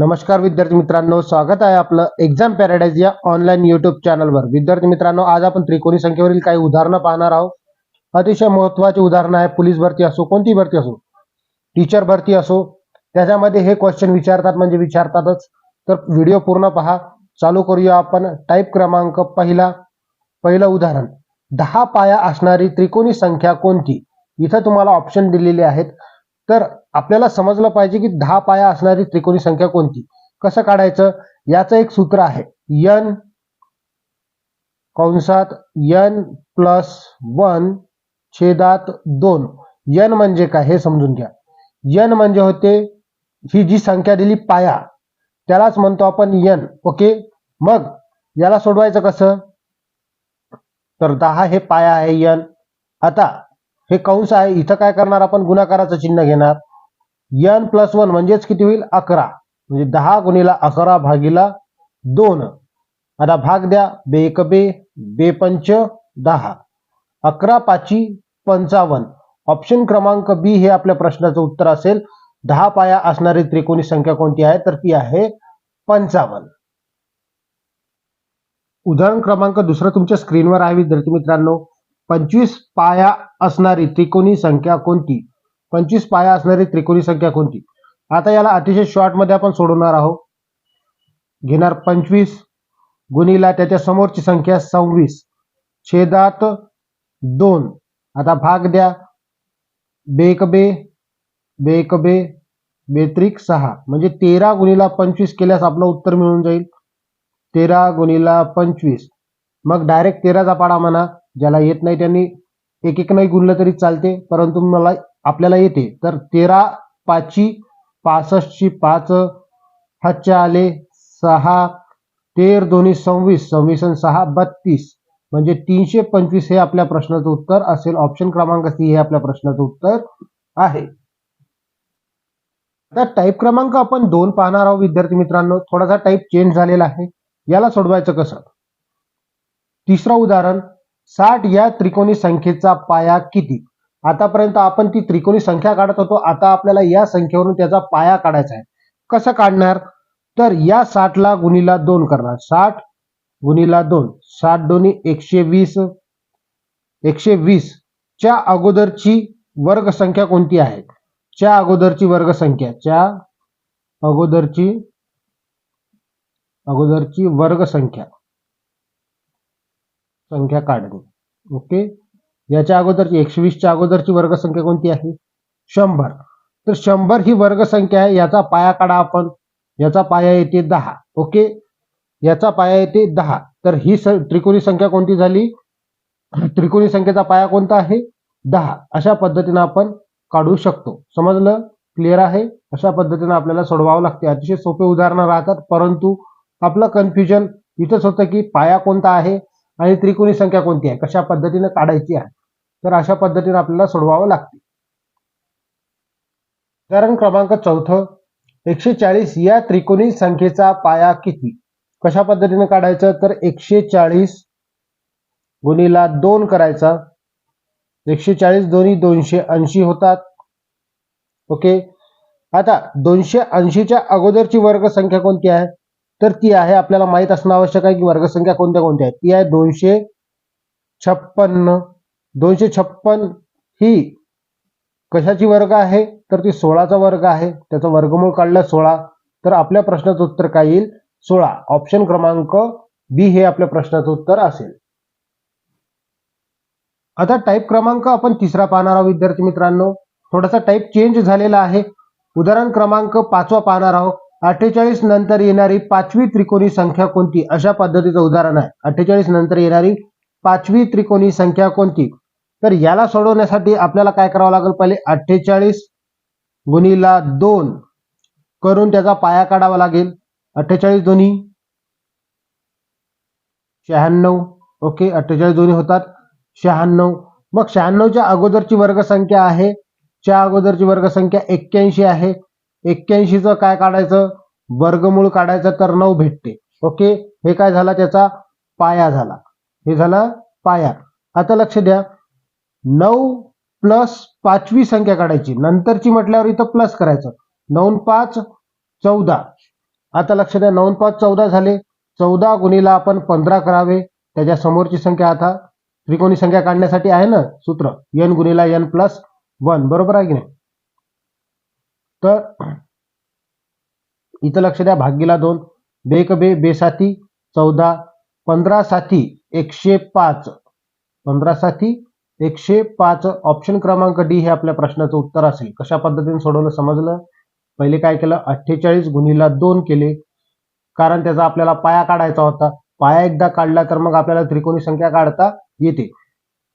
नमस्कार विद्यार्थी मित्रांनो स्वागत आहे आपलं एक्झाम पॅराडाईज या ऑनलाईन युट्यूब चॅनलवर विद्यार्थी मित्रांनो आज आपण त्रिकोणी संख्येवरील काही उदाहरणं पाहणार आहोत. अतिशय महत्वाची उदाहरणं आहे पोलीस भरती असो कोणती भरती असो टीचर भरती असो त्याच्यामध्ये हे क्वेश्चन विचारतात म्हणजे विचारतातच. तर व्हिडिओ पूर्ण पहा. चालू करूया आपण. टाईप क्रमांक पहिला. पहिलं उदाहरण. दहा पाया असणारी त्रिकोणी संख्या कोणती? इथं तुम्हाला ऑप्शन दिलेले आहेत. तर आपल्याला समजलं पाहिजे की दहा पाया असणारी त्रिकोणी संख्या कोणती? कसं काढायचं? याचं एक सूत्र आहे. यन कंसात यन प्लस वन छेदात दोन. यन म्हणजे काय? हे समजून घ्या. यन म्हणजे होते ही जी संख्या दिली पाया. त्यालाच म्हणतो आपण यन ओके? मग याला सोडवायचं कसं? तर दहा हे पाया आहे यन आता हे कंस आहे इथं काय करणार आपण? गुणाकाराचं चिन्ह घेणार. यन प्लस वन म्हणजेच किती होईल? अकरा. म्हणजे दहा गुणीला अकरा भागीला दोन. आता भाग द्या. बे एक बे बे पंच दहा. अकरा पाची पंचावन्न. ऑप्शन क्रमांक बी हे आपल्या प्रश्नाचं उत्तर असेल. दहा पाया असणारी त्रिकोणी संख्या कोणती आहे? तर ती आहे पंचावन्न. उदाहरण क्रमांक दुसरं तुमच्या स्क्रीनवर आहे विद्यार्थी मित्रांनो. पंचवीस पाया असणारी त्रिकोणी संख्या कोणती? पंचवीस पाया असणारी त्रिकोणी संख्या कोणती? आता याला अतिशय शॉर्टमध्ये आपण सोडवणार आहोत. घेणार पंचवीस गुणीला त्याच्या समोरची संख्या सव्वीस. छेदात दोन. आता भाग द्या. बेक बे बेक बे बेत्रिक सहा. म्हणजे तेरा गुणीला पंचवीस केल्यास आपलं उत्तर मिळून जाईल. तेरा गुणीला पंचवीस. मग डायरेक्ट तेराचा पाडा म्हणा. ज्याला येत नाही त्यांनी एक एक नाही गुणलं तरी चालते परंतु मला आपल्याला येते. तर तेरा पाचची पासष्टची पाच हातच्या आले सहा तेर दोन्ही सव्वीस सव्वीस आणि सहा बत्तीस. म्हणजे तीनशे पंचवीस हे आपल्या प्रश्नाचं उत्तर असेल. ऑप्शन क्रमांक सी हे आपल्या प्रश्नाचं उत्तर आहे. आता टाईप क्रमांक आपण दोन पाहणार आहोत विद्यार्थी मित्रांनो. थोडासा टाईप चेंज झालेला आहे. याला सोडवायचं कसं? तिसरं उदाहरण साठ या त्रिकोणी संख्येचा पाया किती? आतापर्यंत आपण ती त्रिकोणी संख्या काढत होतो. आता आपल्याला या संख्येवरून त्याचा पाया काढायचा आहे. कसं काढणार? तर या साठला गुणीला दोन करणार. साठ गुणीला दोन. साठ दोन्ही एकशे वीस. एकशे वीस. च्या अगोदरची वर्ग संख्या कोणती आहे? च्या अगोदरची वर्ग संख्या च्या अगोदरची अगोदरची वर्ग संख्या काढणे. ओके? याच्या अगोदरची एकशे वीसच्या अगोदरची वर्गसंख्या कोणती आहे? शंभर. तर शंभर ही वर्गसंख्या आहे याचा पाया काढा आपण. याचा पाया येते दहा. ओके? याचा पाया येते दहा. तर ही स त्रिकोणी संख्या कोणती झाली? त्रिकोणी संख्येचा पाया कोणता आहे? दहा. अशा पद्धतीनं आपण काढू शकतो. समजलं? क्लिअर आहे? अशा पद्धतीनं आपल्याला सोडवावं लागते. अतिशय सोपे उदाहरणं राहतात परंतु आपलं कन्फ्युजन इथंच होतं की पाया कोणता आहे? आणि त्रिकोणी संख्या कोणती आहे? कशा पद्धतीने काढायची आहे? तर अशा पद्धतीने आपल्याला सोडवावं लागते. उदाहरण क्रमांक चौथं एकशे चाळीस या त्रिकोणी संख्येचा पाया किती? कशा पद्धतीने काढायचं? तर एकशे चाळीस गुणीला दोन करायचा. एकशे चाळीस दोन्ही दोनशे ऐंशी होतात. ओके? आता दोनशे ऐंशीच्या अगोदरची वर्ग संख्या कोणती आहे? तर ती आहे आपल्याला माहीत असणं आवश्यक आहे की वर्गसंख्या कोणत्या कोणत्या आहेत. ती आहे दोनशे छप्पन्न. दोनशे छप्पन ही कशाची वर्ग आहे? तर ती सोळाचा वर्ग आहे. त्याचं वर्गमूळ काढलं सोळा. तर आपल्या प्रश्नाचं उत्तर काय येईल? सोळा. ऑप्शन क्रमांक बी हे आपल्या प्रश्नाचं उत्तर असेल. आता टाईप क्रमांक आपण तिसरा पाहणार आहोत विद्यार्थी मित्रांनो. थोडासा टाईप चेंज झालेला आहे. उदाहरण क्रमांक पाचवा पाहणार आहोत. अठ्ठेचाळीस नंतर येणारी पाचवी त्रिकोणी संख्या कोणती? अशा पद्धतीचं उदाहरण आहे. अठ्ठेचाळीस नंतर येणारी पाचवी त्रिकोणी संख्या कोणती? तर याला सोडवण्यासाठी आपल्याला काय करावं लागेल पहिले? अठ्ठेचाळीस गुणीला दोन करून त्याचा पाया काढावा लागेल. अठ्ठेचाळीस दोन्ही शहाण्णव. ओके अठ्ठेचाळीस दोन्ही होतात. शहाण्णव. मग शहाण्णवच्या अगोदरची वर्गसंख्या आहे. च्या अगोदरची वर्गसंख्या एक्क्याऐंशी आहे. एक्क्याऐंशीचं काय काढायचं? वर्गमूळ काढायचं तर नऊ भेटते. ओके? हे काय झाला? त्याचा पाया झाला. हे झाला पाया. आता लक्ष द्या. नऊ प्लस पाचवी संख्या काढायची. नंतरची म्हटल्यावर इथं प्लस करायचं. नऊ पाच चौदा. आता लक्ष द्या. नऊ पाच चौदा झाले. चौदा गुणीला आपण पंधरा करावे. त्याच्या समोरची संख्या आता त्रिकोणी संख्या काढण्यासाठी आहे ना? सूत्र. एन गुणीला एन प्लस वन. बरोबर आहे की नाही? तर इथं लक्ष द्या भागीला दोन. बेक बे बेसाती चौदा. पंधरा साथी एकशे पाच. पंधरा साथी एकशे पाच. ऑप्शन क्रमांक डी हे आपल्या प्रश्नाचं उत्तर असेल. कशा पद्धतीने सोडवलं समजलं? पहिले काय केलं? अठ्ठेचाळीस गुणीला दोन केले. कारण त्याचा आपल्याला पाया काढायचा होता. पाया एकदा काढला तर मग आपल्याला त्रिकोणी संख्या काढता येते.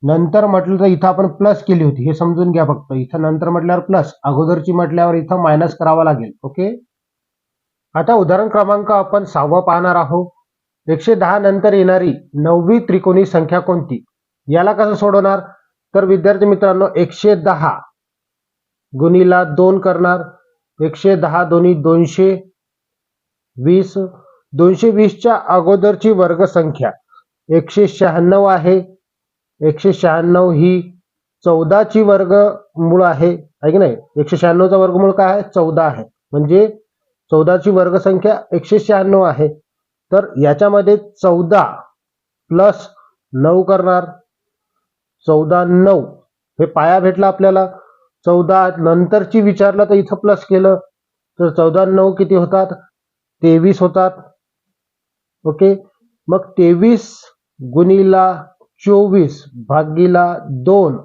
नंतर म्हटलं तर इथं आपण प्लस केली होती. हे समजून घ्या फक्त. इथं नंतर म्हटल्यावर प्लस अगोदरची म्हटल्यावर इथं मायनस करावा लागेल. ओके आता उदाहरण क्रमांक आपण सहावा पाहणार आहोत. एकशे दहा नंतर येणारी नववी त्रिकोणी संख्या कोणती? याला कसं सोडवणार? तर विद्यार्थी मित्रांनो एकशे दहा गुणीला दोन करणार. एकशे दहा दोन्ही दोनशे वीस. दोनशे वीसच्या अगोदरची वर्गसंख्या एकशे शहाण्णव आहे. एकशे शहाण्णव ही चौदाची वर्गमूळ आहे. की नाही? एकशे शहाण्णवचा वर्गमूळ काय आहे? चौदा आहे. म्हणजे चौदाची वर्गसंख्या एकशे शहाण्णव आहे. तर याच्यामध्ये चौदा प्लस नऊ करणार. चौदा नऊ. हे पाया भेटला आपल्याला. चौदा नंतरची विचारलं तर इथं प्लस केलं. तर चौदा नऊ किती होतात? तेवीस होतात. ओके? मग तेवीस गुणीला चोवीस भागीला दोन.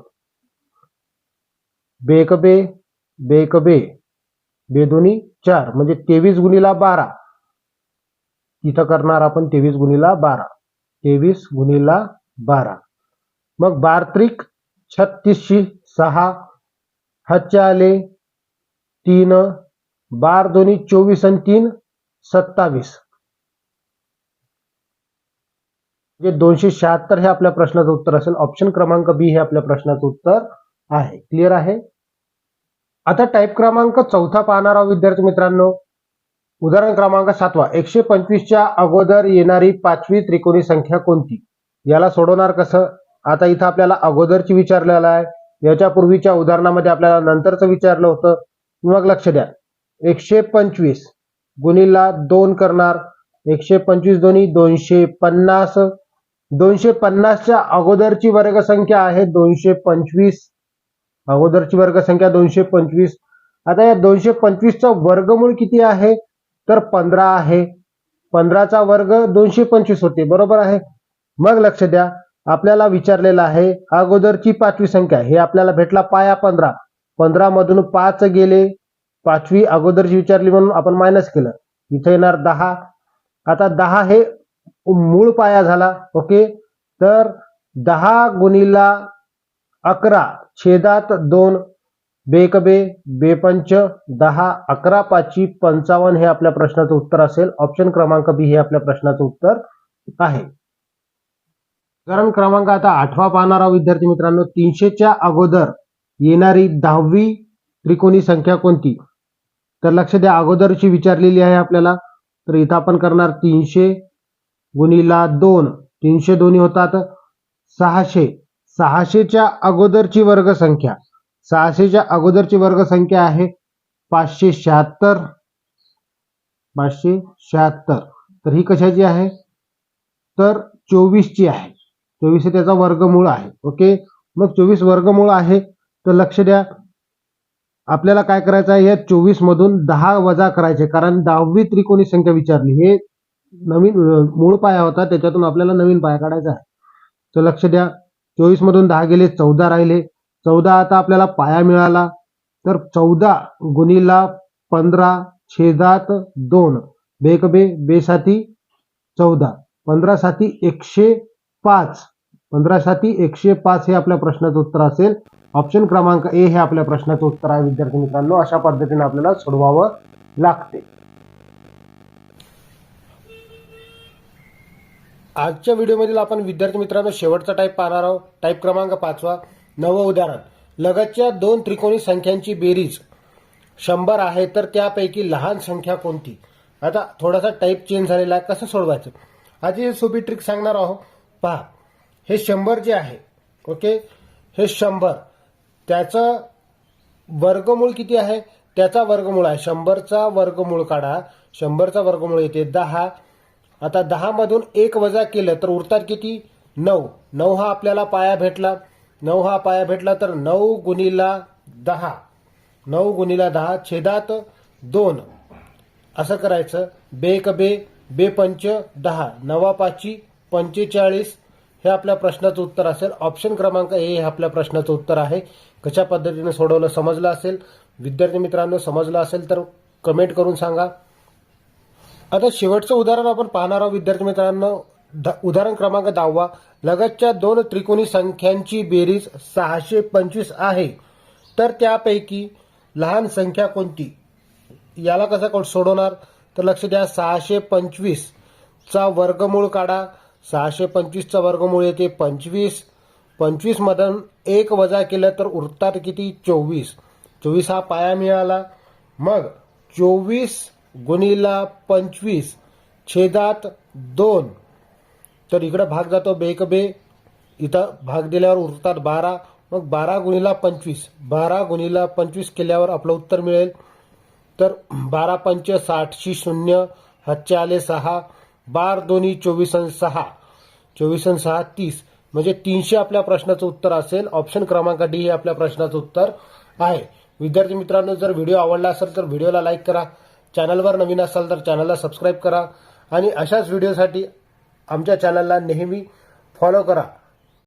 बेकबे बेकबे बेदोनी चार म्हणजे तेवीस गुणीला बारा. इथं करणार आपण तेवीस गुणीला बारा. तेवीस गुणीला बारा. मग बारत्रिक छत्तीसशे सहा हातचे आले तीन बार दोन्ही चोवीस आणि तीन सत्तावीस. म्हणजे दोनशे शहात्तर हे आपल्या प्रश्नाचं उत्तर असेल. ऑप्शन क्रमांक बी हे आपल्या प्रश्नाचं उत्तर आहे. क्लिअर आहे? आता टाईप क्रमांक चौथा पाहणार आहोत विद्यार्थी मित्रांनो. उदाहरण क्रमांक सातवा. एकशे पंचवीसच्या अगोदर येणारी पाचवी त्रिकोणी संख्या कोणती? याला सोडवणार कसं? आता इथं आपल्याला अगोदरची विचारलेलं आहे. याच्या पूर्वीच्या उदाहरणामध्ये आपल्याला नंतरचं विचारलं होतं. मग लक्ष द्या. एकशे पंचवीस गुणीला दोन करणार. एकशे पंचवीस दोन्ही दोनशे पन्नास. दोनशे पन्नासच्या अगोदरची वर्गसंख्या आहे दोनशे पंचवीस. अगोदरची वर्गसंख्या दोनशे पंचवीस. आता या दोनशे पंचवीसचा वर्गमूळ किती आहे? तर पंधरा आहे. पंधराचा वर्ग दोनशे पंचवीस होते. बरोबर आहे? मग लक्ष द्या. आपल्याला विचारलेलं आहे अगोदरची पाचवी संख्या हे आपल्याला भेटला पाया पंधरा. पंधरा मधून पाच गेले. पाचवी अगोदरची विचारली म्हणून आपण मायनस केलं. इथे येणार दहा. आता दहा हे मूळ पाया झाला. ओके? तर दहा गुणीला अकरा छेदात दोन बेकबे बेपंच दहा अकरा पाचशे पंचावन्न हे आपल्या प्रश्नाचं उत्तर असेल. ऑप्शन क्रमांक बी हे आपल्या प्रश्नाचं उत्तर आहे. उदाहरण क्रमांक आता आठवा पाहणार विद्यार्थी मित्रांनो. तीनशेच्या अगोदर येणारी दहावी त्रिकोणी संख्या कोणती? तर लक्ष द्या अगोदरची विचारलेली आहे आपल्याला. तर इथं आपण करणार तीनशे गुणीला दोन. तीनशे दोन्ही होतात सहाशे. सहाशेच्या अगोदरची वर्गसंख्या. सहाशेच्या अगोदरची वर्गसंख्या आहे पाचशे शहात्तर. पाचशे शहात्तर. तर ही कशाची आहे? तर चोवीसची आहे. चोवीस हे त्याचा वर्गमूळ आहे. ओके? मग चोवीस वर्गमूळ आहे तर लक्ष द्या. आपल्याला काय करायचं आहे? या चोवीस मधून दहा वजा करायचे कारण दहावी त्रिकोणी संख्या विचारली. हे नवीन मूळ पाया होता त्याच्यातून आपल्याला नवीन पाया काढायचा आहे. तर लक्ष द्या. चोवीस मधून दहा गेले चौदा राहिले. चौदा आता आपल्याला पाया मिळाला. तर चौदा गुणीला पंधरा छेदात दोन. बेकबे बेसाती चौदा. पंधरा साथी एकशे पाच. पंधरा साती एकशे पाच हे आपल्या प्रश्नाचं उत्तर असेल. ऑप्शन क्रमांक ए हे आपल्या प्रश्नाचं उत्तर आहे विद्यार्थी मित्रांनो. अशा पद्धतीने आपल्याला सोडवावं लागते. आजच्या व्हिडिओमधील आपण विद्यार्थी मित्रांनो शेवटचा टाईप पाहणार आहोत. टाईप क्रमांक पाचवा नवं उदाहरण. लगतच्या दोन त्रिकोणी संख्यांची बेरीज शंभर आहे तर त्यापैकी लहान संख्या कोणती? आता थोडासा टाईप चेंज झालेला आहे कसं सोडवायचं? आधी सोपी ट्रिक सांगणार आहोत पहा. हे शंभर जे आहे ओके? हे शंभर. त्याचं वर्गमूळ किती आहे? त्याचा वर्गमूळ आहे. शंभरचा वर्गमूळ काढा. शंभरचा वर्गमूळ येते दहा. आता दहा मधून एक वजा केलं तर उरतात किती? नऊ. नऊ हा आपल्याला पाया भेटला. नऊ हा पाया भेटला तर नऊ गुणीला दहा. नऊ गुणीला दहा छेदात दोन. असं करायचं. बे एक बे बे पंच दहा. नवा पाची पंचेचाळीस. हे आपल्या प्रश्नाचं उत्तर असेल. ऑप्शन क्रमांक ए हे आपल्या प्रश्नाचं उत्तर आहे. कशा पद्धतीने सोडवलं समजलं असेल? विद्यार्थी मित्रांनो समजलं असेल तर कमेंट करून सांगा. आता शेवटचं उदाहरण आपण पाहणार आहोत विद्यार्थी मित्रांनो. द- उदाहरण क्रमांक दहावा. लगतच्या दोन त्रिकोणी संख्यांची बेरीज सहाशे पंचवीस आहे. तर त्यापैकी लहान संख्या कोणती? याला कसं कोण सोडवणार? तर लक्ष द्या सहाशे पंचवीस चा वर्गमूळ काढा. सहाशे पंचवीसचा वर्गमूळ येते पंचवीस. पंचवीसमधून एक वजा केलं तर उरतात किती? चोवीस. चोवीस हा पाया मिळाला. मग चोवीस गुणीला पंचवीस छेदात दोन. तर इकडं भाग जातो बेक बे. इथं भाग दिल्यावर उरतात बारा. मग बारा गुणीला पंचवीस. बारा गुणीला पंचवीस केल्यावर आपलं उत्तर मिळेल. तर बारा पंच साठशी शून्य हातचे आले सहा. बार दोन्ही चोवीस आणि सहा. चोवीस आणि सहा तीस. म्हणजे तीनशे आपल्या प्रश्नाचं उत्तर असेल. ऑप्शन क्रमांक डी हे आपल्या प्रश्नाचं उत्तर आहे. विद्यार्थी मित्रांनो जर व्हिडिओ आवडला असेल तर व्हिडिओला लाईक करा. चॅनलवर नवीन असाल तर चॅनलला सबस्क्राईब करा आणि अशाच व्हिडिओसाठी आमच्या चॅनलला नेहमी फॉलो करा.